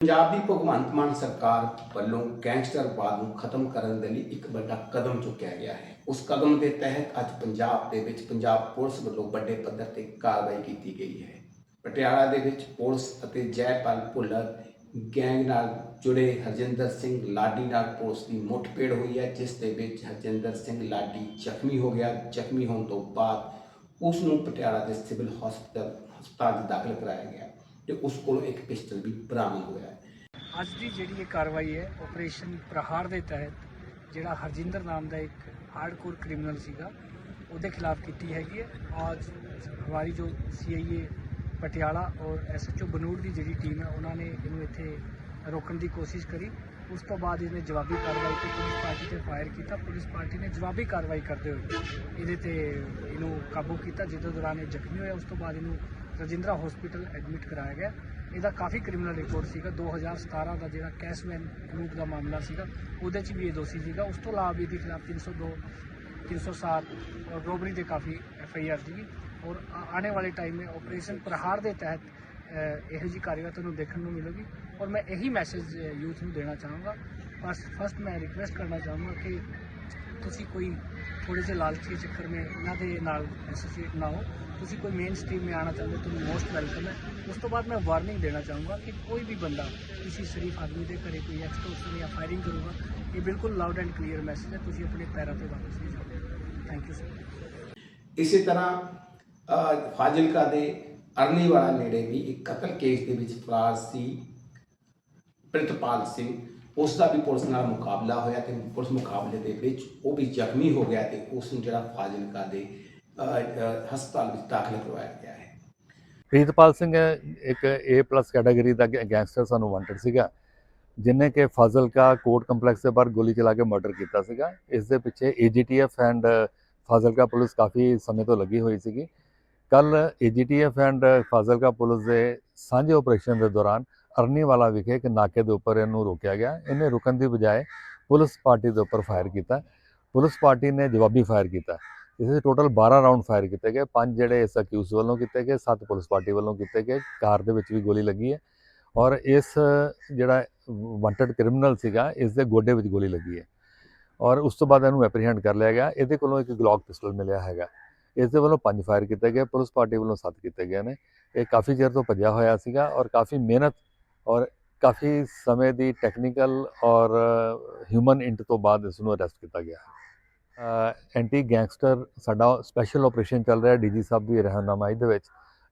ਪੰਜਾਬ ਦੀ ਭਗਵੰਤ ਮਾਨ ਸਰਕਾਰ ਵੱਲੋਂ ਗੈਂਗਸਟਰਵਾਦ ਨੂੰ ਖਤਮ ਕਰਨ ਦੇ ਲਈ ਇੱਕ ਵੱਡਾ ਕਦਮ ਚੁੱਕਿਆ ਗਿਆ ਹੈ। ਉਸ ਕਦਮ ਦੇ ਤਹਿਤ ਅੱਜ ਪੰਜਾਬ ਦੇ ਵਿੱਚ ਪੰਜਾਬ ਪੁਲਿਸ ਵੱਲੋਂ ਵੱਡੇ ਪੱਧਰ ਤੇ ਕਾਰਵਾਈ ਕੀਤੀ ਗਈ ਹੈ। ਪਟਿਆਲਾ ਦੇ ਵਿੱਚ ਪੁਲਿਸ ਅਤੇ ਜੈਪਾਲ ਭੁੱਲਰ ਗੈਂਗ ਨਾਲ ਜੁੜੇ ਹਰਜਿੰਦਰ ਸਿੰਘ ਲਾਡੀ ਨਾਲ ਪੁਲਿਸ ਦੀ ਮੁੱਠਭੇੜ ਹੋਈ ਹੈ, ਜਿਸ ਦੇ ਵਿੱਚ ਹਰਜਿੰਦਰ ਸਿੰਘ ਲਾਡੀ ਜ਼ਖਮੀ ਹੋ ਗਿਆ। ਜ਼ਖਮੀ ਹੋਣ ਤੋਂ ਬਾਅਦ ਉਸ ਨੂੰ ਪਟਿਆਲਾ ਦੇ ਸਿਵਲ ਹਸਪਤਾਲ ਹਸਪਤਾਲ 'ਚ ਦਾਖਲ ਕਰਾਇਆ ਗਿਆ। ਤੇ ਉਸ ਕੋਲੋਂ ਇੱਕ ਪਿਸਟਲ ਵੀ ਬਰਾਮਦ ਹੋਇਆ ਹੈ। ਅੱਜ ਦੀ ਜਿਹੜੀ ਇਹ ਕਾਰਵਾਈ ਹੈ ਆਪਰੇਸ਼ਨ ਪ੍ਰਹਾਰ ਦੇ ਤਹਿਤ ਜਿਹੜਾ ਹਰਜਿੰਦਰ ਨਾਮ ਦਾ ਇੱਕ ਹਾਰਡਕੋਰ ਕ੍ਰਿਮੀਨਲ ਸੀਗਾ, ਉਹਦੇ ਖਿਲਾਫ ਕੀਤੀ ਹੈਗੀ ਹੈ। ਅੱਜ ਹਮਾਰੀ ਜੋ ਸੀਆਈਏ ਪਟਿਆਲਾ ਔਰ ਐਸਐਚਓ ਬਨੂੜ ਦੀ ਜਿਹੜੀ ਟੀਮ ਹੈ, ਉਹਨਾਂ ਨੇ ਇਹਨੂੰ ਇੱਥੇ ਰੋਕਣ ਦੀ ਕੋਸ਼ਿਸ਼ ਕਰੀ। ਉਸ ਤੋਂ ਬਾਅਦ ਇਹਨੇ ਜਵਾਬੀ ਕਾਰਵਾਈ ਤੇ ਪੁਲਿਸ ਪਾਰਟੀ ਤੇ ਫਾਇਰ ਕੀਤਾ। ਪੁਲਿਸ ਪਾਰਟੀ ਨੇ ਜਵਾਬੀ ਕਾਰਵਾਈ ਕਰਦੇ ਹੋਏ ਇਹਦੇ ਤੇ ਇਹਨੂੰ ਕਾਬੂ ਕੀਤਾ, ਜਿਹਦੇ ਦੌਰਾਨ ਇਹ ਜ਼ਖਮੀ ਹੋਇਆ। ਉਸ ਤੋਂ ਬਾਅਦ ਇਹਨੂੰ ਰਜਿੰਦਰਾ ਹਸਪੀਟਲ ਐਡਮਿਟ ਕਰਾਇਆ ਗਿਆ। ਇਹਦਾ ਕਾਫੀ ਕ੍ਰਿਮੀਨਲ ਰਿਕਾਰਡ ਸੀਗਾ। 2017 ਦਾ ਜਿਹੜਾ ਕੈਸ਼ਮੈਨ ਲੂਟ ਦਾ ਮਾਮਲਾ ਸੀਗਾ, ਉਹਦੇ 'ਚ ਵੀ ਇਹ ਦੋਸ਼ੀ ਸੀਗਾ। ਉਸ ਤੋਂ ਇਲਾਵਾ ਵੀ ਇਹਦੇ ਖਿਲਾਫ 302 307 ਔਰ ਰੋਬਰੀ ਦੇ ਕਾਫੀ ਐਫ ਆਈ ਆਰ ਸੀਗੀ। ਔਰ ਆ- ਆਉਣੇ ਵਾਲੇ ਟਾਈਮ में ਆਪਰੇਸ਼ਨ ਪ੍ਰਹਾਰ ਦੇ ਤਹਿਤ ਇਹੋ ਜੀ ਕਾਰਵਾਈ ਤੁਹਾਨੂੰ ਦੇਖਣ ਨੂੰ ਮਿਲੇਗੀ। ਔਰ ਮੈਂ ਇਹੀ ਮੈਸੇਜ ਯੂਥ ਨੂੰ ਦੇਣਾ ਚਾਹਾਂਗਾ। ਫਸਟ ਫਸਟ ਮੈਂ ਰਿਕੁਐਸਟ ਕਰਨਾ ਚਾਹਾਂਗਾ ਕਿ ਤੁਸੀਂ ਕੋਈ ਥੋੜੇ ਜਿਹੇ ਲਾਲਚੀ ਚੱਕਰ में ਇਹਨਾਂ ਦੇ ਨਾਲ ਐਸੋਸੀਏਟ ਨਾ ਹੋ। ਤੁਸੀਂ ਕੋਈ ਮੇਨ ਸਟ੍ਰੀਮ में ਆਣਾ ਚਾਹੁੰਦੇ ਹੋ ਤੁਹਾਨੂੰ ਮੋਸਟ ਵੈਲਕਮ ਹੈ ਉਸ ਤੋਂ ਬਾਅਦ ਮੈਂ ਵਾਰਨਿੰਗ ਦੇਣਾ ਚਾਹੂੰਗਾ ਕਿ ਕੋਈ ਵੀ ਬੰਦਾ ਕਿਸੇ ਸ਼ਰੀਫ ਆਦਮੀ ਦੇ ਘਰੇ ਕੋਈ ਐਕਸਟੋਰਸ਼ਨ ਜਾਂ ਫਾਇਰਿੰਗ ਕਰੂਗਾ ਇਹ ਬਿਲਕੁਲ ਲਾਊਡ ਐਂਡ ਕਲੀਅਰ ਮੈਸੇਜ ਹੈ ਤੁਸੀਂ ਆਪਣੇ ਪੈਰਾਂ ਤੇ ਵਾਪਸ ਨਹੀਂ ਜਾਓਗੇ ਥੈਂਕ ਯੂ ਸਰ ਇਸੇ ਤਰ੍ਹਾਂ ਅ, ਫਾਜ਼ਿਲਕਾ ਦੇ ਅਰਨੀਵਾਲਾ ਨੇੜੇ ਵੀ ਇੱਕ ਕਤਲ ਕੇਸ ਦੇ ਵਿੱਚ ਫਰਾਰ ਸੀ ਪ੍ਰਿਤਪਾਲ ਸਿੰਘ ਉਸ ਦਾ ਵੀ ਪੁਲਿਸ ਨਾਲ ਮੁਕਾਬਲਾ ਹੋਇਆ ਤੇ ਪੁਲਿਸ ਮੁਕਾਬਲੇ ਦੇ ਵਿੱਚ ਉਹ ਵੀ ਜ਼ਖਮੀ ਹੋ ਗਿਆ ਤੇ ਉਸ ਨੂੰ ਜਿਹੜਾ ਫਾਜ਼ਿਲਕਾ ਦੇ ਹਸਪਤਾਲ ਵਿੱਚ ਦਾਖਲ ਕਰਵਾਇਆ ਗਿਆ ਹੈ। ਪ੍ਰੀਤਪਾਲ ਸਿੰਘ ਇੱਕ A+ ਕੈਟਾਗਰੀ ਦਾ ਗੈਂਗਸਟਰ ਸਾਨੂੰ ਵਾਂਟਡ ਸੀਗਾ, ਜਿਨੇ ਕਿ ਫਾਜ਼ਿਲਕਾ ਕੋਰਟ ਕੰਪਲੈਕਸ ਦੇ ਬਾਹਰ ਗੋਲੀ ਚਲਾ ਕੇ ਮਰਡਰ ਕੀਤਾ ਸੀਗਾ। ਇਸ ਦੇ ਪਿੱਛੇ AGTF ਐਂਡ ਫਾਜ਼ਿਲਕਾ ਪੁਲਿਸ ਕਾਫੀ ਸਮੇਂ ਤੋਂ ਲੱਗੀ ਹੋਈ ਸੀਗੀ। ਕੱਲ AGTF ਐਂਡ ਫਾਜ਼ਿਲਕਾ ਪੁਲਿਸ ਦੇ ਸਾਂਝੇ ਆਪਰੇਸ਼ਨ ਦੇ ਦੌਰਾਨ ਅਰਨੀਵਾਲਾ ਵਿਖੇ ਇੱਕ ਨਾਕੇ ਦੇ ਉੱਪਰ ਇਹਨੂੰ ਰੋਕਿਆ ਗਿਆ। ਇਹਨੇ ਰੁਕਣ ਦੀ ਬਜਾਏ ਪੁਲਿਸ ਪਾਰਟੀ ਦੇ ਉੱਪਰ ਫਾਇਰ ਕੀਤਾ। ਪੁਲਿਸ ਪਾਰਟੀ ਨੇ ਜਵਾਬੀ ਫਾਇਰ ਕੀਤਾ। ਇਸ ਦੇ ਟੋਟਲ 12 ਰਾਉਂਡ ਫਾਇਰ ਕੀਤੇ ਗਏ, ਪੰਜ ਜਿਹੜੇ ਇਸ ਅਕਿਊਜ਼ ਵੱਲੋਂ ਕੀਤੇ ਗਏ, ਸੱਤ ਪੁਲਿਸ ਪਾਰਟੀ ਵੱਲੋਂ ਕੀਤੇ ਗਏ, ਕਾਰ ਦੇ ਵਿੱਚ ਵੀ ਗੋਲੀ ਲੱਗੀ ਹੈ ਔਰ ਇਸ ਜਿਹੜਾ ਵਾਂਟਡ ਕ੍ਰਿਮੀਨਲ ਸੀਗਾ ਇਸ ਦੇ ਗੋਡੇ ਵਿੱਚ ਗੋਲੀ ਲੱਗੀ ਹੈ ਔਰ ਉਸ ਤੋਂ ਬਾਅਦ ਇਹਨੂੰ ਐਪਰੀਹੈਂਡ ਕਰ ਲਿਆ ਗਿਆ। ਇਹਦੇ ਕੋਲੋਂ ਇੱਕ ਗਲੌਕ ਪਿਸਟਲ ਮਿਲਿਆ ਹੈਗਾ। ਇਸ ਦੇ ਵੱਲੋਂ ਪੰਜ ਫਾਇਰ ਕੀਤੇ ਗਏ, ਪੁਲਿਸ ਪਾਰਟੀ ਵੱਲੋਂ ਸੱਤ ਕੀਤੇ ਗਏ ਨੇ। ਇਹ ਕਾਫੀ ਚਿਰ ਤੋਂ ਭੱਜਿਆ ਹੋਇਆ ਸੀਗਾ ਔਰ ਕਾਫੀ ਮਿਹਨਤ ਔਰ ਕਾਫੀ ਸਮੇਂ ਦੀ ਟੈਕਨੀਕਲ ਔਰ ਹਿਊਮਨ ਇੰਟ ਤੋਂ ਬਾਅਦ ਇਸ ਨੂੰ ਅਰੈਸਟ ਕੀਤਾ ਗਿਆ ਐਂਟੀ ਗੈਂਗਸਟਰ ਸਾਡਾ ਸਪੈਸ਼ਲ ਆਪਰੇਸ਼ਨ ਚੱਲ ਰਿਹਾ ਡੀਜੀ ਸਾਹਿਬ ਦੀ ਰਹਿਨੁਮਾਈ ਦੇ ਵਿੱਚ।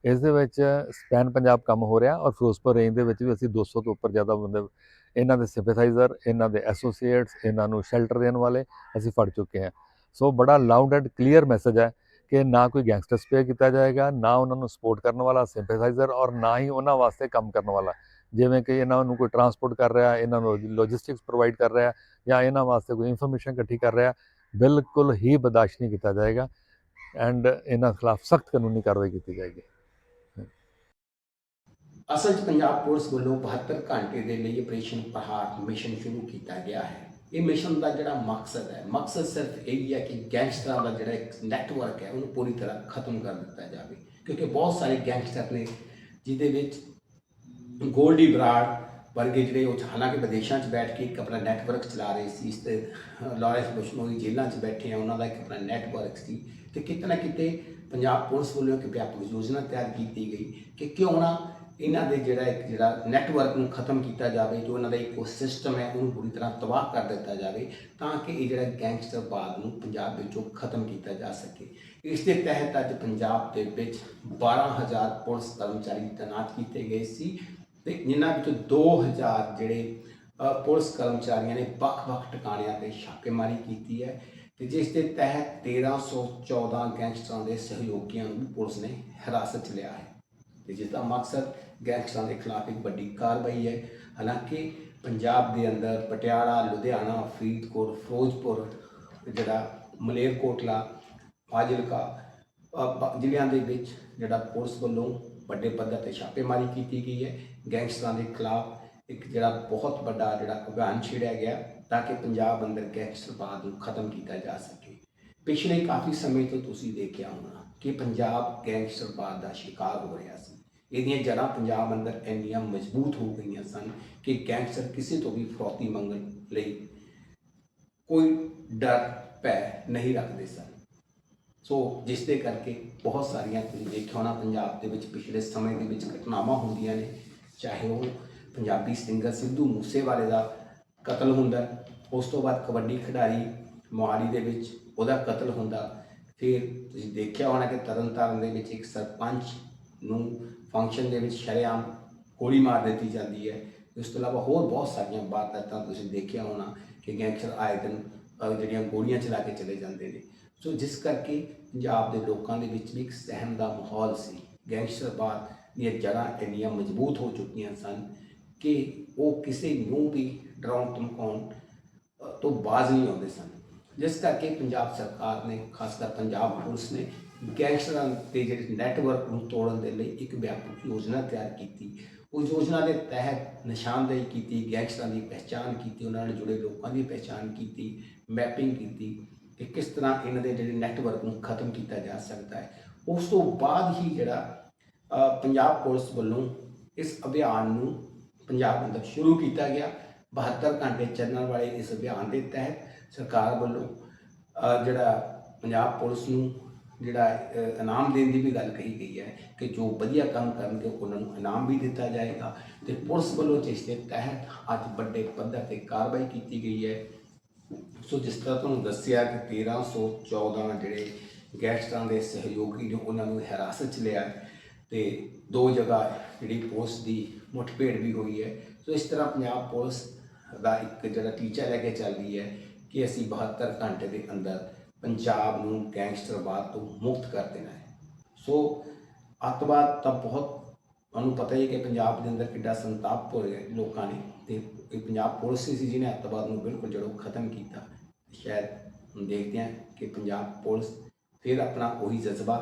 ਇਸ ਦੇ ਵਿੱਚ ਸਪੈਨ ਪੰਜਾਬ ਕੰਮ ਹੋ ਰਿਹਾ ਔਰ ਫਿਰੋਜ਼ਪੁਰ ਰੇਂਜ ਦੇ ਵਿੱਚ ਵੀ ਅਸੀਂ 200 ਤੋਂ ਉੱਪਰ ਜ਼ਿਆਦਾ ਬੰਦੇ ਇਹਨਾਂ ਦੇ ਸਿੰਪੈਥਾਈਜ਼ਰ ਇਹਨਾਂ ਦੇ ਐਸੋਸੀਏਟਸ ਇਹਨਾਂ ਨੂੰ ਸ਼ੈਲਟਰ ਦੇਣ ਵਾਲੇ ਅਸੀਂ ਫੜ ਚੁੱਕੇ ਹਾਂ। ਸੋ ਬੜਾ ਲਾਊਡ ਐਂਡ ਕਲੀਅਰ ਮੈਸੇਜ ਹੈ ਕਿ ਨਾ ਕੋਈ ਗੈਂਗਸਟਰ ਸਪੇਅਰ ਕੀਤਾ ਜਾਏਗਾ, ਨਾ ਉਹਨਾਂ ਨੂੰ ਸਪੋਰਟ ਕਰਨ ਵਾਲਾ ਸਿੰਪੈਥਾਈਜ਼ਰ ਔਰ ਨਾ ਹੀ ਉਹਨਾਂ ਵਾਸਤੇ ਕੰਮ ਕਰਨ ਵਾਲਾ। ਜਿਵੇਂ ਕਿ ਇਹਨਾਂ ਨੂੰ ਕੋਈ ਟਰਾਂਸਪੋਰਟ ਕਰ ਰਿਹਾ, ਇਹਨਾਂ ਨੂੰ ਲੌਜਿਸਟਿਕਸ ਪ੍ਰੋਵਾਈਡ ਕਰ ਰਿਹਾ ਜਾਂ ਇਹਨਾਂ ਵਾਸਤੇ ਕੋਈ ਇਨਫੋਰਮੇਸ਼ਨ ਇਕੱਠੀ ਕਰ ਰਿਹਾ ਬਿਲਕੁਲ ਹੀ ਬਰਦਾਸ਼ਤ ਨਹੀਂ ਕੀਤਾ ਜਾਏਗਾ ਐਂਡ ਇਹਨਾਂ ਖਿਲਾਫ ਸਖਤ ਕਾਨੂੰਨੀ ਕਾਰਵਾਈ ਕੀਤੀ ਜਾਏਗੀ। ਅਸਲ 'ਚ ਪੰਜਾਬ ਪੁਲਿਸ ਵੱਲੋਂ 72 ਘੰਟੇ ਦੇ ਲਈ ਆਪਰੇਸ਼ਨ ਪ੍ਰਹਾਰ ਮਿਸ਼ਨ ਸ਼ੁਰੂ ਕੀਤਾ ਗਿਆ ਹੈ। ਇਹ ਮਿਸ਼ਨ ਦਾ ਜਿਹੜਾ ਮਕਸਦ ਹੈ, ਮਕਸਦ ਸਿਰਫ ਇਹ ਹੀ ਹੈ ਕਿ ਗੈਂਗਸਟਰਾਂ ਦਾ ਜਿਹੜਾ ਇੱਕ ਨੈਟਵਰਕ ਹੈ, ਉਹਨੂੰ ਪੂਰੀ ਤਰ੍ਹਾਂ ਖਤਮ ਕਰ ਦਿੱਤਾ ਜਾਵੇ। ਕਿਉਂਕਿ ਬਹੁਤ ਸਾਰੇ ਗੈਂਗਸਟਰ ਨੇ, ਜਿਹਦੇ ਵਿੱਚ ਗੋਲਡੀ ਬਰਾੜ ਵਰਗੇ ਜਿਹੜੇ ਉਹ ਹਾਲਾਂਕਿ ਵਿਦੇਸ਼ਾਂ 'ਚ ਬੈਠ ਕੇ ਇੱਕ ਆਪਣਾ ਨੈਟਵਰਕ ਚਲਾ ਰਹੇ ਸੀ, ਇਸ ਤੇ ਲਾਰੈਂਸ ਬਿਸ਼ਨੋਈ ਜੇਲ੍ਹਾਂ 'ਚ ਬੈਠੇ ਆ, ਉਹਨਾਂ ਦਾ ਇੱਕ ਆਪਣਾ ਨੈਟਵਰਕ ਸੀ ਤੇ ਕਿਤੇ ਨਾ ਕਿਤੇ ਪੰਜਾਬ ਪੁਲਿਸ ਵੱਲੋਂ ਇੱਕ ਵਿਆਪਕ ਯੋਜਨਾ ਤਿਆਰ ਕੀਤੀ ਗਈ ਕਿ ਕਿਉਂ ਨਾ ਇਹਨਾਂ ਦੇ ਜਿਹੜਾ ਇੱਕ ਜਿਹੜਾ ਨੈਟਵਰਕ ਨੂੰ ਖਤਮ ਕੀਤਾ ਜਾਵੇ, ਜੋ ਇਹਨਾਂ ਦਾ ਇਕੋਸਿਸਟਮ ਹੈ, ਉਹਨੂੰ ਪੂਰੀ ਤਰ੍ਹਾਂ ਤਬਾਹ ਕਰ ਦਿੱਤਾ ਜਾਵੇ, ਤਾਂ ਕਿ ਇਹ ਜਿਹੜਾ ਗੈਂਗਸਟਰ ਬਾਦ ਨੂੰ ਪੰਜਾਬ ਵਿੱਚੋਂ ਖਤਮ ਕੀਤਾ ਜਾ ਸਕੇ। ਇਸ ਦੇ ਤਹਿਤ ਅੱਜ ਪੰਜਾਬ ਦੇ ਵਿੱਚ 12000 ਪੁਲਿਸ ਕਰਮਚਾਰੀ ਤੈਨਾਤ ਕੀਤੇ ਗਏ ਸੀ ਤੇ ਜਿਨ੍ਹਾਂ ਵਿੱਚੋਂ 2000 ਜਿਹੜੇ ਪੁਲਿਸ ਕਰਮਚਾਰੀਆਂ ਨੇ ਵੱਖ-ਵੱਖ ਟਿਕਾਣਿਆਂ ਤੇ ਛਾਪੇਮਾਰੀ ਕੀਤੀ ਹੈ ਤੇ ਜਿਸ ਦੇ ਤਹਿਤ 1314 ਗੈਂਗਸਟਰਾਂ ਦੇ ਸਹਿਯੋਗੀਆਂ ਨੂੰ ਪੁਲਿਸ ਨੇ ਹਿਰਾਸਤ 'ਚ ਲਿਆ ਹੈ ਤੇ ਜਿਸ ਦਾ ਮਕਸਦ ਗੈਂਗਸਟਰਾਂ ਦੇ ਖਿਲਾਫ ਇੱਕ ਵੱਡੀ ਕਾਰਵਾਈ ਹੈ। ਹਾਲਾਂਕਿ ਪੰਜਾਬ ਦੇ ਅੰਦਰ ਪਟਿਆਲਾ, ਲੁਧਿਆਣਾ, ਫਰੀਦਕੋਟ, ਫਿਰੋਜ਼ਪੁਰ, ਜਿਹੜਾ ਮਲੇਰਕੋਟਲਾ, ਫਾਜ਼ਿਲਕਾ ਜ਼ਿਲ੍ਹਿਆਂ ਦੇ ਵਿੱਚ ਜਿਹੜਾ ਪੁਲਿਸ ਵੱਲੋਂ ਵੱਡੇ ਪੱਧਰ ਤੇ ਛਾਪੇਮਾਰੀ ਕੀਤੀ ਗਈ ਹੈ। ਗੈਂਗਸਟਰਾਂ ਦੇ ਖਿਲਾਫ ਇੱਕ ਜਿਹੜਾ ਬਹੁਤ ਵੱਡਾ ਜਿਹੜਾ ਅਭਿਆਨ ਛੇੜਿਆ ਗਿਆ ਤਾਂ ਕਿ ਪੰਜਾਬ ਅੰਦਰ ਗੈਂਗਸਟਰਵਾਦ ਨੂੰ ਖਤਮ ਕੀਤਾ ਜਾ ਸਕੇ। ਪਿਛਲੇ ਕਾਫੀ ਸਮੇਂ ਤੋਂ ਤੁਸੀਂ ਦੇਖਿਆ ਹੋਣਾ ਕਿ ਪੰਜਾਬ ਗੈਂਗਸਟਰਵਾਦ ਦਾ ਸ਼ਿਕਾਰ ਹੋ ਰਿਹਾ ਸੀ। ਇਹਦੀਆਂ ਜੜ੍ਹਾਂ ਪੰਜਾਬ ਅੰਦਰ ਇੰਨੀਆਂ ਮਜ਼ਬੂਤ ਹੋ ਗਈਆਂ ਸਨ ਕਿ ਗੈਂਗਸਟਰ ਕਿਸੇ ਤੋਂ ਵੀ ਫਰੋਤੀ ਮੰਗਣ ਲਈ ਕੋਈ ਡਰ, ਭੈ ਨਹੀਂ ਰੱਖਦੇ ਸਨ। ਸੋ ਜਿਸ ਦੇ ਕਰਕੇ ਬਹੁਤ ਸਾਰੀਆਂ ਤੁਸੀਂ ਦੇਖਿਆ ਹੋਣਾ, ਪੰਜਾਬ ਦੇ ਵਿੱਚ ਪਿਛਲੇ ਸਮੇਂ ਦੇ ਵਿੱਚ ਘਟਨਾਵਾਂ ਹੁੰਦੀਆਂ ਨੇ। ਚਾਹੇ ਉਹ ਪੰਜਾਬੀ ਸਿੰਗਰ ਸਿੱਧੂ ਮੂਸੇਵਾਲੇ ਦਾ ਕਤਲ ਹੁੰਦਾ, ਉਸ ਤੋਂ ਬਾਅਦ ਕਬੱਡੀ ਖਿਡਾਰੀ ਮੋਹਾਲੀ ਦੇ ਵਿੱਚ ਉਹਦਾ ਕਤਲ ਹੁੰਦਾ। ਫਿਰ ਤੁਸੀਂ ਦੇਖਿਆ ਹੋਣਾ ਕਿ ਤਰਨਤਾਰਨ ਦੇ ਵਿੱਚ ਇੱਕ ਸਰਪੰਚ ਨੂੰ ਫੰਕਸ਼ਨ ਦੇ ਵਿੱਚ ਸ਼ਰੇਆਮ ਗੋਲੀ ਮਾਰ ਦਿੱਤੀ ਜਾਂਦੀ ਹੈ। ਇਸ ਤੋਂ ਇਲਾਵਾ ਹੋਰ ਬਹੁਤ ਸਾਰੀਆਂ ਵਾਰਦਾਤਾਂ ਤੁਸੀਂ ਦੇਖਿਆ ਹੋਣਾ ਕਿ ਗੈਂਗਸਟਰ ਆਏ ਦਿਨ ਜਿਹੜੀਆਂ ਗੋਲੀਆਂ ਚਲਾ ਕੇ ਚਲੇ ਜਾਂਦੇ ਨੇ। ਸੋ ਜਿਸ ਕਰਕੇ ਪੰਜਾਬ ਦੇ ਲੋਕਾਂ ਦੇ ਵਿੱਚ ਵੀ ਇੱਕ ਸਹਿਮ ਦਾ ਮਾਹੌਲ ਸੀ ਗੈਂਗਸਟਰਵਾਦ ਦੀਆਂ ਜੜ੍ਹਾਂ ਇੰਨੀਆਂ ਮਜ਼ਬੂਤ ਹੋ ਚੁੱਕੀਆਂ ਸਨ ਕਿ ਉਹ ਕਿਸੇ ਨੂੰ ਵੀ ਡਰਾਉਣ ਧਮਕਾਉਣ ਤੋਂ ਬਾਜ਼ ਨਹੀਂ ਆਉਂਦੇ ਸਨ ਜਿਸ ਕਰਕੇ ਪੰਜਾਬ ਸਰਕਾਰ ਨੇ ਖਾਸ ਕਰ ਪੰਜਾਬ ਪੁਲਿਸ ਨੇ ਗੈਂਗਸਟਰਾਂ ਦੇ ਜਿਹੜੇ ਨੈਟਵਰਕ ਨੂੰ ਤੋੜਨ ਦੇ ਲਈ ਇੱਕ ਵਿਆਪਕ ਯੋਜਨਾ ਤਿਆਰ ਕੀਤੀ ਉਹ ਯੋਜਨਾ ਦੇ ਤਹਿਤ ਨਿਸ਼ਾਨਦੇਹੀ ਕੀਤੀ ਗੈਂਗਸਟਰਾਂ ਦੀ ਪਹਿਚਾਣ ਕੀਤੀ ਉਹਨਾਂ ਨਾਲ ਜੁੜੇ ਲੋਕਾਂ ਦੀ ਪਹਿਚਾਣ ਕੀਤੀ ਮੈਪਿੰਗ ਕੀਤੀ ਕਿ ਕਿਸ ਤਰ੍ਹਾਂ ਇਹਨਾਂ ਦੇ ਜਿਹੜੇ ਨੈਟਵਰਕ ਨੂੰ ਖਤਮ ਕੀਤਾ ਜਾ ਸਕਦਾ ਹੈ। ਉਸ ਤੋਂ ਬਾਅਦ ਹੀ ਜਿਹੜਾ ਪੰਜਾਬ ਪੁਲਿਸ ਵੱਲੋਂ ਇਸ ਅਭਿਆਨ ਨੂੰ ਪੰਜਾਬ ਅੰਦਰ ਸ਼ੁਰੂ ਕੀਤਾ ਗਿਆ। 72 ਘੰਟੇ ਚੱਲਣ ਵਾਲੇ ਇਸ ਅਭਿਆਨ ਦੇ ਤਹਿਤ ਸਰਕਾਰ ਵੱਲੋਂ ਜਿਹੜਾ ਪੰਜਾਬ ਪੁਲਿਸ ਨੂੰ ਜਿਹੜਾ ਇਨਾਮ ਦੇਣ ਦੀ ਵੀ ਗੱਲ ਕਹੀ ਗਈ ਹੈ ਕਿ ਜੋ ਵਧੀਆ ਕੰਮ ਕਰਨਗੇ ਉਹਨਾਂ ਨੂੰ ਇਨਾਮ ਵੀ ਦਿੱਤਾ ਜਾਏਗਾ। ਤੇ ਪੁਲਿਸ ਵੱਲੋਂ ਜਿਸ ਦੇ ਤਹਿਤ ਅੱਜ ਵੱਡੇ ਪੱਧਰ ਤੇ ਕਾਰਵਾਈ ਕੀਤੀ ਗਈ ਹੈ। ਸੋ ਜਿਸ ਤਰ੍ਹਾਂ ਤੁਹਾਨੂੰ ਦੱਸਿਆ ਕਿ 1314 ਜਿਹੜੇ ਗੈਂਗਸਟਰਾਂ ਦੇ ਸਹਿਯੋਗੀ ਨੇ, ਉਹਨਾਂ ਨੂੰ ਹਿਰਾਸਤ 'ਚ ਲਿਆ ਹੈ ਤੇ ਦੋ ਜਗ੍ਹਾ ਜਿਹੜੀ ਪੁਲਿਸ ਦੀ ਮੁੱਠਭੇੜ ਵੀ ਹੋਈ ਹੈ। ਸੋ ਇਸ ਤਰ੍ਹਾਂ ਪੰਜਾਬ ਪੁਲਿਸ ਦਾ ਇੱਕ ਜਿਹੜਾ ਟੀਚਾ ਲੈ ਕੇ ਚੱਲਦੀ ਹੈ ਕਿ ਅਸੀਂ 72 ਘੰਟੇ ਦੇ ਅੰਦਰ ਪੰਜਾਬ ਨੂੰ ਗੈਂਗਸਟਰਵਾਦ ਤੋਂ ਮੁਕਤ ਕਰ ਦੇਣਾ ਹੈ। ਸੋ ਅੱਤਵਾਦ ਤਾਂ ਬਹੁਤ ਤੁਹਾਨੂੰ ਪਤਾ ਹੀ ਹੈ ਕਿ ਪੰਜਾਬ ਦੇ ਅੰਦਰ ਕਿੱਡਾ ਸੰਤਾਪ ਹੋਇਆ ਲੋਕਾਂ ਨੇ ਤੇ ਇਹ ਪੰਜਾਬ ਪੁਲਿਸ ਹੀ ਸੀ ਜਿਹਨੇ ਅੱਤਵਾਦ ਨੂੰ ਬਿਲਕੁਲ ਜੜੋਂ ਖਤਮ ਕੀਤਾ। ਸ਼ਾਇਦ ਹੁਣ ਦੇਖਦੇ ਹਾਂ ਕਿ ਪੰਜਾਬ ਪੁਲਿਸ ਫਿਰ ਆਪਣਾ ਉਹੀ ਜਜ਼ਬਾ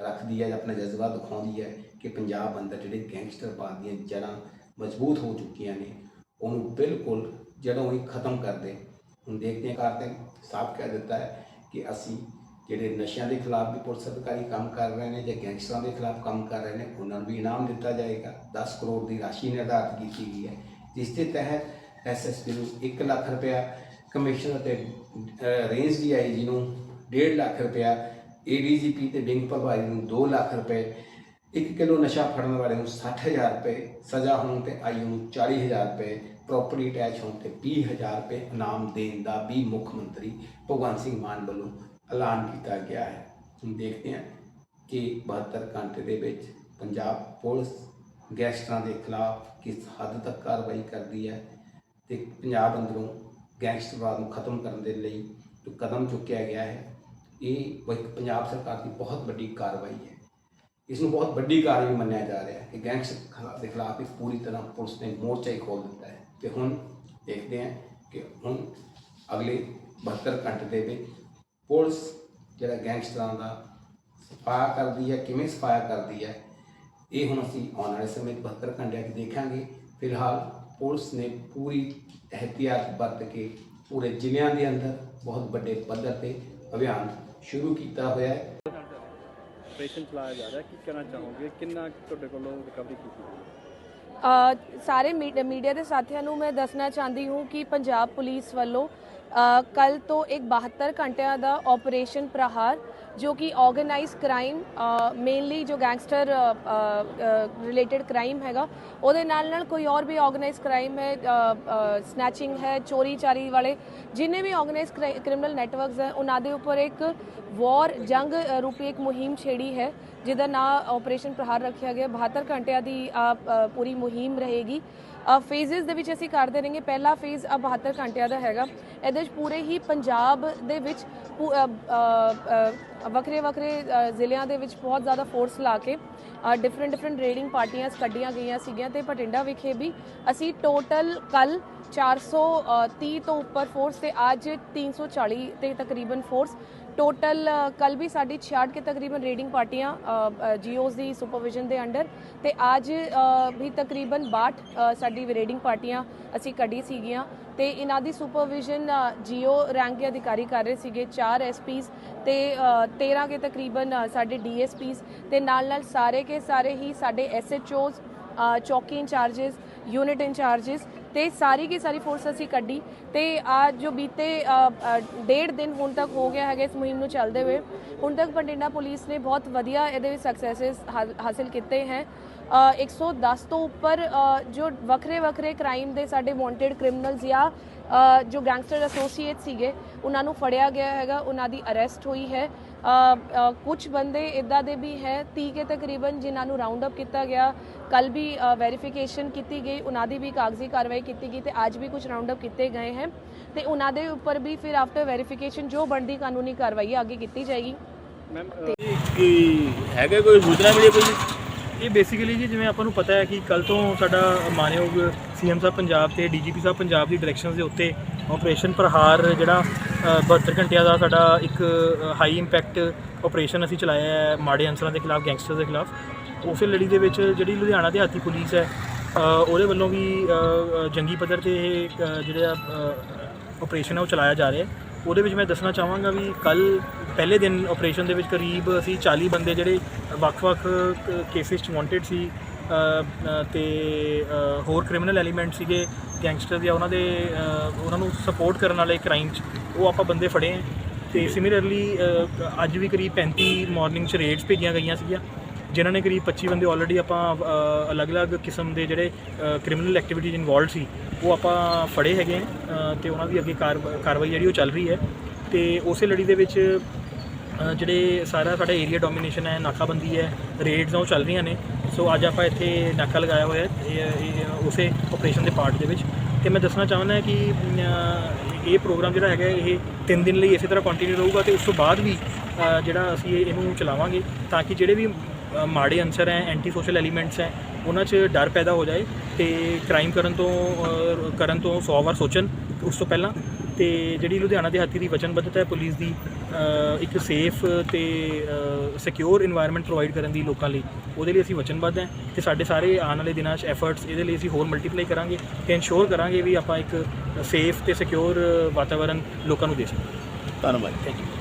ਰੱਖਦੀ ਹੈ ਆਪਣਾ ਜਜ਼ਬਾ ਦਿਖਾਉਂਦੀ ਹੈ ਕਿ ਪੰਜਾਬ ਅੰਦਰ ਜਿਹੜੇ ਗੈਂਗਸਟਰਵਾਦ ਦੀਆਂ ਜੜ੍ਹਾਂ ਮਜ਼ਬੂਤ ਹੋ ਚੁੱਕੀਆਂ ਨੇ, ਉਹਨੂੰ ਬਿਲਕੁਲ ਜੜੋਂ ਹੀ ਖਤਮ ਕਰ ਦੇ ਹੁਣ ਦੇਖਦੇ ਹਾਂ ਕਰਦੇ ਸਾਫ਼ ਕਹਿ ਦਿੱਤਾ ਹੈ ਕਿ ਅਸੀਂ ਜਿਹੜੇ ਨਸ਼ਿਆਂ ਦੇ ਖਿਲਾਫ ਵੀ ਪੁਲਿਸ ਅਧਿਕਾਰੀ ਕੰਮ ਕਰ ਰਹੇ ਨੇ ਜਾਂ ਗੈਂਗਸਟਰਾਂ ਦੇ ਖਿਲਾਫ ਕੰਮ ਕਰ ਰਹੇ ਨੇ ਉਹਨਾਂ ਨੂੰ ਵੀ ਇਨਾਮ ਦਿੱਤਾ ਜਾਏਗਾ। 10 ਕਰੋੜ ਦੀ ਰਾਸ਼ੀ ਨਿਰਧਾਰਤ ਕੀਤੀ ਗਈ ਹੈ। ਜਿਸ ਦੇ ਤਹਿਤ ਐਸਐਸਪੀ ਨੂੰ 1 ਲੱਖ ਰੁਪਇਆ ਕਮਿਸ਼ਨਰ ਤੇ ਅਹ, ਰੇਂਜ ਡੀਆਈਜੀ ਨੂੰ 1.5 ਲੱਖ ਰੁਪਇਆ ਏਡੀਜੀਪੀ ਤੇ ਵਿੰਗ ਪ੍ਰਭਾਰੀ ਨੂੰ 2 ਲੱਖ ਰੁਪਏ 1 ਕਿਲੋ ਨਸ਼ਾ ਫੜਨ ਵਾਲੇ ਨੂੰ 60000 ਰੁਪਏ ਸਜ਼ਾ ਹੋਣ ਤੇ ਆਯੂ ਨੂੰ 40000 ਰੁਪਏ ਪ੍ਰਾਪਰਟੀ ਅਟੈਚ ਹੋਣ ਤੇ 20000 ਰੁਪਏ ਇਨਾਮ ਦੇਣ ਦਾ ਵੀ ਮੁੱਖ ਮੰਤਰੀ ਭਗਵੰਤ ਸਿੰਘ ਮਾਨ ਵੱਲੋਂ ਐਲਾਨ ਕੀਤਾ ਗਿਆ ਹੈ। ਹੁਣ ਦੇਖਦੇ ਹਾਂ ਕਿ 72 ਘੰਟੇ ਦੇ ਵਿੱਚ ਪੰਜਾਬ ਪੁਲਿਸ ਗੈਂਗਸਟਰਾਂ ਦੇ ਖਿਲਾਫ ਕਿਸ ਹੱਦ ਤੱਕ ਕਾਰਵਾਈ ਕਰਦੀ ਹੈ ਤੇ ਪੰਜਾਬ ਅੰਦਰੋਂ ਗੈਂਗਸਟਰਵਾਦ ਨੂੰ ਖਤਮ ਕਰਨ ਦੇ ਲਈ ਜੋ ਕਦਮ ਚੁੱਕਿਆ ਗਿਆ ਹੈ, ਇਹ ਇੱਕ ਪੰਜਾਬ ਸਰਕਾਰ ਦੀ ਬਹੁਤ ਵੱਡੀ ਕਾਰਵਾਈ ਹੈ। ਇਸ ਨੂੰ ਬਹੁਤ ਵੱਡੀ ਕਾਰਵਾਈ ਮੰਨਿਆ ਜਾ ਰਿਹਾ ਹੈ ਕਿ ਗੈਂਗਸਟਰ ਖਿਲਾ- ਦੇ ਖਿਲਾਫ ਇੱਕ ਪੂਰੀ ਤਰ੍ਹਾਂ ਪੁਲਿਸ ਨੇ ਮੋਰਚਾ ਹੀ ਖੋਲ ਦਿੱਤਾ ਹੈ। ਤੇ ਹੁਣ ਦੇਖਦੇ ਹਾਂ ਕਿ ਹੁਣ ਅਗਲੇ 72 ਘੰਟੇ ਦੇ ਵਿੱਚ ਪੁਲਿਸ ਜਿਹੜਾ ਗੈਂਗਸਟਰਾਂ ਦਾ ਸਫਾਇਆ ਕਰਦੀ ਹੈ ਕਿਵੇਂ ਸਫਾਇਆ ਕਰਦੀ ਹੈ ਇਹ ਹੁਣ ਅਸੀਂ ਆਉਣ ਵਾਲੇ ਸਮੇਂ 'ਚ 72 ਘੰਟਿਆਂ 'ਚ ਦੇਖਾਂਗੇ। ਫਿਲਹਾਲ ਪੁਲਿਸ ਨੇ ਪੂਰੀ ਅਹਤਿਆਤ ਵਰਤ ਕੇ ਪੂਰੇ ਜ਼ਿਲ੍ਹਿਆਂ ਦੇ ਅੰਦਰ ਬਹੁਤ ਵੱਡੇ ਪੱਧਰ ਤੇ ਅਭਿਆਨ ਸ਼ੁਰੂ ਕੀਤਾ ਹੋਇਆ ਹੈ। ਆਪਰੇਸ਼ਨ ਚਲਾਇਆ ਜਾ ਰਿਹਾ। ਕੀ ਕਹਿਣਾ ਚਾਹੋਗੇ? ਕਿੰਨਾ ਤੁਹਾਡੇ ਕੋਲੋਂ ਰਿਕਵਰੀ ਕੀਤੀ ਗਈ ਸਾਰੇ ਮੀਡ- ਮੀਡੀਆ ਦੇ ਸਾਥੀਆਂ ਨੂੰ ਮੈਂ ਦੱਸਣਾ ਚਾਹੁੰਦੀ ਹੂੰ ਕਿ ਪੰਜਾਬ ਪੁਲਿਸ ਵੱਲੋਂ ਕੱਲ ਤੋਂ ਇੱਕ 72 ਘੰਟਿਆਂ ਦਾ ਆਪਰੇਸ਼ਨ ਪ੍ਰਹਾਰ ਜੋ ਕਿ ਆਰਗੇਨਾਈਜ਼ ਕ੍ਰਾਈਮ ਮੇਨਲੀ ਜੋ ਗੈਂਗਸਟਰ ਰਿਲੇਟਡ ਕ੍ਰਾਈਮ ਹੈਗਾ ਉਹਦੇ ਨਾਲ ਨਾਲ ਕੋਈ ਹੋਰ ਵੀ ਆਰਗੇਨਾਈਜ਼ ਕ੍ਰਾਈਮ ਹੈ ਸਨੈਚਿੰਗ ਹੈ ਚੋਰੀ ਚਾਰੀ ਵਾਲੇ ਜਿੰਨੇ ਵੀ ਆਰਗੇਨਾਈਜ਼ ਕ੍ਰਿਮੀਨਲ ਨੈਟਵਰਕਸ ਹੈ ਉਹਨਾਂ ਦੇ ਉੱਪਰ ਇੱਕ ਵਾਰ ਜੰਗ ਰੂਪੀ ਇੱਕ ਮੁਹਿੰਮ ਛੇੜੀ ਹੈ ਜਿਹਦਾ ਨਾਮ ਆਪਰੇਸ਼ਨ ਪ੍ਰਹਾਰ ਰੱਖਿਆ ਗਿਆ। 72 ਘੰਟਿਆਂ ਦੀ ਅ, ਪੂਰੀ ਮੁਹਿੰਮ ਰਹੇਗੀ। ਫੇਜ਼ਸ ਦੇ ਵਿੱਚ ਅਸੀਂ ਕਰਦੇ ਰਹਾਂਗੇ। ਪਹਿਲਾ ਫੇਜ਼ ਆ 72 ਘੰਟਿਆਂ ਦਾ ਹੈਗਾ। ਇਹਦੇ ਵਿੱਚ ਪੂਰੇ ਹੀ ਪੰਜਾਬ ਦੇ ਵਿੱਚ ਪੂ- ਵੱਖਰੇ ਵੱਖਰੇ ਜ਼ਿਲ੍ਹਿਆਂ ਦੇ ਵਿੱਚ ਬਹੁਤ ਜ਼ਿਆਦਾ ਫੋਰਸ ਲਾ ਕੇ ਡਿਫਰੈਂਟ ਡਿਫਰੈਂਟ ਰੇਡਿੰਗ ਪਾਰਟੀਆਂ ਕੱਢੀਆਂ ਗਈਆਂ ਸੀਗੀਆਂ ਤੇ ਭਟਿੰਡਾ ਵਿਖੇ ਵੀ ਅਸੀਂ ਟੋਟਲ ਕੱਲ 430 ਤੋਂ ਉੱਪਰ ਫੋਰਸ ਤੇ ਅੱਜ 340 ਤੇ ਤਕਰੀਬਨ ਫੋਰਸ ਟੋਟਲ ਕੱਲ ਵੀ ਸਾਡੀ 66 ਕੇ ਤਕਰੀਬਨ ਰੀਡਿੰਗ ਪਾਰਟੀਆਂ ਜੀਓਸ ਦੀ ਸੁਪਰਵਿਜ਼ਨ ਦੇ ਅੰਡਰ ਤੇ ਅੱਜ ਵੀ ਤਕਰੀਬਨ 62 ਸਾਡੀ ਰੀਡਿੰਗ ਪਾਰਟੀਆਂ ਅਸੀਂ ਕੱਢੀ ਸੀਗੀਆਂ ਤੇ ਇਹਨਾਂ ਦੀ ਸੁਪਰਵਿਜ਼ਨ ਜੀਓ ਰੈਂਕ ਦੇ ਅਧਿਕਾਰੀ ਕਰ ਰਹੇ ਸੀਗੇ ਚਾਰ ਐਸਪੀਸ ਤੇ 13 ਕੇ ਤਕਰੀਬਨ ਸਾਡੇ ਡੀਐਸਪੀਸ ਤੇ ਨਾਲ ਨਾਲ ਸਾਰੇ ਕੇ ਸਾਰੇ ਹੀ ਸਾਡੇ ਐਸਐਚਓਸ ਚੌਕੀ ਇੰਚਾਰजेस ਯੂਨਿਟ ਇੰਚਾਰजेस ਤੇ ਸਾਰੀ ਕੀ ਸਾਰੀ ਫੋਰਸ ਅਸੀਂ ਕੱਢੀ ਤੇ ਆ ਜੋ ਬੀਤੇ ਡੇਢ ਦਿਨ ਹੁਣ ਤੱਕ ਹੋ ਗਿਆ ਹੈਗਾ ਇਸ ਮੁਹਿੰਮ ਨੂੰ ਚੱਲਦੇ ਹੋਏ। ਹੁਣ ਤੱਕ ਬਠਿੰਡਾ ਪੁਲਿਸ ਨੇ ਬਹੁਤ ਵਧੀਆ ਇਹਦੇ ਵਿੱਚ ਸਕਸੈਸਸ ਹਾਸਲ ਕੀਤੇ ਹੈ। ਅ, 110 ਤੋਂ ਉੱਪਰ ਜੋ ਵੱਖਰੇ ਵੱਖਰੇ ਕ੍ਰਾਈਮ ਦੇ ਸਾਡੇ ਵਾਂਟਡ ਕ੍ਰਿਮੀਨਲਸ ਜਾਂ ਜੋ ਗੈਂਗਸਟਰ ਐਸੋਸੀਏਟ ਸੀਗੇ ਉਹਨਾਂ ਨੂੰ ਫੜਿਆ ਗਿਆ ਹੈਗਾ ਉਹਨਾਂ ਦੀ ਅਰੈਸਟ ਹੋਈ ਹੈ। ਕੁਝ ਬੰਦੇ ਇਦਾਂ ਦੇ ਵੀ ਹੈ 30 ਕੇ ਤਕਰੀਬਨ ਜਿਨ੍ਹਾਂ ਨੂੰ ਰਾਉਂਡ ਅਪ ਕੀਤਾ ਗਿਆ। ਕੱਲ ਵੀ ਵੈਰੀਫਿਕੇਸ਼ਨ ਕੀਤੀ ਗਈ ਉਹਨਾਂ ਦੀ ਵੀ ਕਾਗਜ਼ੀ ਕਾਰਵਾਈ ਕੀਤੀ ਗਈ ਤੇ ਅੱਜ ਵੀ ਕੁਝ ਰਾਉਂਡ ਅਪ ਕੀਤੇ ਗਏ ਹਨ ਤੇ ਉਹਨਾਂ ਦੇ ਉੱਪਰ ਵੀ ਫਿਰ ਆਫਟਰ ਵੈਰੀਫਿਕੇਸ਼ਨ ਜੋ ਬਣਦੀ ਕਾਨੂੰਨੀ ਕਾਰਵਾਈ ਅੱਗੇ ਕੀਤੀ ਜਾਏਗੀ। ਮੈਮ ਕੀ ਹੈਗਾ ਕੋਈ ਸੂਚਨਾ ਮਿਲੀ ਕੋਈ ਇਹ ਬੇਸਿਕਲੀ ਜੀ ਜਿਵੇਂ ਆਪਾਂ ਨੂੰ ਪਤਾ ਹੈ ਕਿ ਕੱਲ ਤੋਂ ਸਾਡਾ ਮਾਨਯੋਗ ਸੀਐਮ ਸਾਹਿਬ ਪੰਜਾਬ ਤੇ ਡੀਜੀਪੀ ਸਾਹਿਬ ਪੰਜਾਬ ਦੀ ਡਾਇਰੈਕਸ਼ਨਸ ਦੇ ਉੱਤੇ ਆਪਰੇਸ਼ਨ ਪ੍ਰਹਾਰ ਜਿਹੜਾ ਅ, 72 ਘੰਟਿਆਂ ਦਾ ਸਾਡਾ ਇੱਕ ਹਾਈ ਇੰਪੈਕਟ ਆਪਰੇਸ਼ਨ ਅਸੀਂ ਚਲਾਇਆ ਹੈ ਮਾੜੇ ਅਨਸਰਾਂ ਦੇ ਖਿਲਾਫ ਗੈਂਗਸਟਰਸ ਦੇ ਖਿਲਾਫ। ਉਸੇ ਲੜੀ ਦੇ ਵਿੱਚ ਜਿਹੜੀ ਲੁਧਿਆਣਾ ਦਿਹਾਤੀ ਪੁਲਿਸ ਹੈ ਉਹਦੇ ਵੱਲੋਂ ਵੀ ਜੰਗੀ ਪੱਧਰ ਤੇ ਇਹ ਅ, ਜਿਹੜਾ ਆਪਰੇਸ਼ਨ ਹੈ ਉਹ ਚਲਾਇਆ ਜਾ ਰਿਹਾ ਹੈ। ਉਹਦੇ ਵਿੱਚ ਮੈਂ ਦੱਸਣਾ ਚਾਹਾਂਗਾ ਵੀ ਕੱਲ ਪਹਿਲੇ ਦਿਨ ਆਪਰੇਸ਼ਨ ਦੇ ਵਿੱਚ ਕਰੀਬ ਅਸੀਂ 40 ਬੰਦੇ ਜਿਹੜੇ ਵੱਖ-ਵੱਖ ਕੇਸਿਸ 'ਚ ਵਾਂਟਡ ਸੀ ਤੇ ਹੋਰ ਕ੍ਰਿਮੀਨਲ ਐਲੀਮੈਂਟ ਸੀਗੇ ਗੈਂਗਸਟਰ ਜਾਂ ਉਹਨਾਂ ਦੇ ਉਹਨਾਂ ਨੂੰ ਸਪੋਰਟ ਕਰਨ ਵਾਲੇ ਕ੍ਰਾਈਮ 'ਚ ਉਹ ਆਪਾਂ ਬੰਦੇ ਫੜੇ ਹੈ ਤੇ ਸਿਮਿਲਰਲੀ ਅੱਜ ਵੀ ਕਰੀਬ 35 ਮਾਰਨਿੰਗ 'ਚ ਰੇਡਸ ਭੇਜੀਆਂ ਗਈਆਂ ਸੀਗੀਆਂ ਜਿਨ੍ਹਾਂ ਨੇ ਕਰੀਬ 25 ਬੰਦੇ ਆਲਰੇਡੀ ਆਪਾਂ ਅਲੱਗ-ਅਲੱਗ ਕਿਸਮ ਦੇ ਜਿਹੜੇ ਕ੍ਰਿਮੀਨਲ ਐਕਟੀਵਿਟੀਜ਼ ਇਨਵੋਲਡ ਸੀ ਉਹ ਆਪਾਂ ਫੜੇ ਹੈਗੇ ਅ, ਤੇ ਉਹਨਾਂ ਦੀ ਅੱਗੇ ਕਾਰ- ਕਾਰਵਾਈ ਜਿਹੜੀ ਉਹ ਚੱਲ ਰਹੀ ਹੈ। ਤੇ ਉਸੇ ਲੜੀ ਦੇ ਵਿੱਚ ਜਿਹੜੇ ਸਾਰਾ ਸਾਡਾ ਏਰੀਆ ਡੋਮੀਨੇਸ਼ਨ ਹੈ, ਨਾਕਾਬੰਦੀ ਹੈ ਰੇਡਸ ਉਹ ਚੱਲ ਰਹੀਆਂ ਨੇ। ਸੋ ਅੱਜ ਆਪਾਂ ਇੱਥੇ ਨਾਕਾ ਲਗਾਇਆ ਹੋਇਆ ਹੈ ਉਸੇ ਆਪਰੇਸ਼ਨ ਦੇ ਪਾਰਟ ਦੇ ਵਿੱਚ। ਤੇ ਮੈਂ ਦੱਸਣਾ ਚਾਹੁੰਦਾ ਕਿ ਇਹ ਪ੍ਰੋਗਰਾਮ ਜਿਹੜਾ ਹੈਗਾ, ਇਹ 3 ਦਿਨ ਲਈ ਇਸੇ ਤਰ੍ਹਾਂ ਕੰਟੀਨਿਊ ਰਹੂਗਾ ਤੇ ਉਸ ਤੋਂ ਬਾਅਦ ਵੀ ਜਿਹੜਾ ਅਸੀਂ ਇਹਨੂੰ ਚਲਾਵਾਂਗੇ ਤਾਂ ਕਿ ਜਿਹੜੇ ਵੀ ਮਾੜੇ ਅਨਸਰ ਹੈ ਐਂਟੀ ਸੋਸ਼ਲ ਐਲੀਮੈਂਟਸ ਹੈ, ਉਹਨਾਂ 'ਚ ਡਰ ਪੈਦਾ ਹੋ ਜਾਏ ਤੇ ਕ੍ਰਾਈਮ ਕਰਨ ਤੋਂ ਕਰਨ ਤੋਂ 100 ਵਾਰ ਸੋਚਣ, ਉਸ ਤੋਂ ਪਹਿਲਾਂ। ਤੇ ਜਿਹੜੀ ਲੁਧਿਆਣਾ ਦੇ ਹਾਤੀ ਦੀ ਵਚਨਬੱਧਤਾ ਹੈ ਪੁਲਿਸ ਦੀ ਇੱਕ ਸੇਫ ਤੇ ਸਿਕਿਉਰ এনवायरमेंट ਪ੍ਰੋਵਾਈਡ ਕਰਨ ਦੀ ਲੋਕਾਂ ਲਈ ਉਹਦੇ ਲਈ ਅਸੀਂ ਵਚਨਬੱਧ ਹਾਂ ਤੇ ਸਾਡੇ ਸਾਰੇ ਆਉਣ ਵਾਲੇ ਦਿਨਾਂ 'ਚ ਐਫਰਟਸ ਇਹਦੇ ਲਈ ਅਸੀਂ ਹੋਰ ਮਲਟੀਪਲਾਈ ਕਰਾਂਗੇ ਤੇ ਇਨਸ਼ੋਰ ਕਰਾਂਗੇ ਵੀ ਆਪਾਂ ਇੱਕ ਸੇਫ ਤੇ ਸਿਕਿਉਰ ਵਾਤਾਵਰਣ ਲੋਕਾਂ ਨੂੰ ਦੇ ਸਕੀਏ। ਧੰਨਵਾਦ। Thank you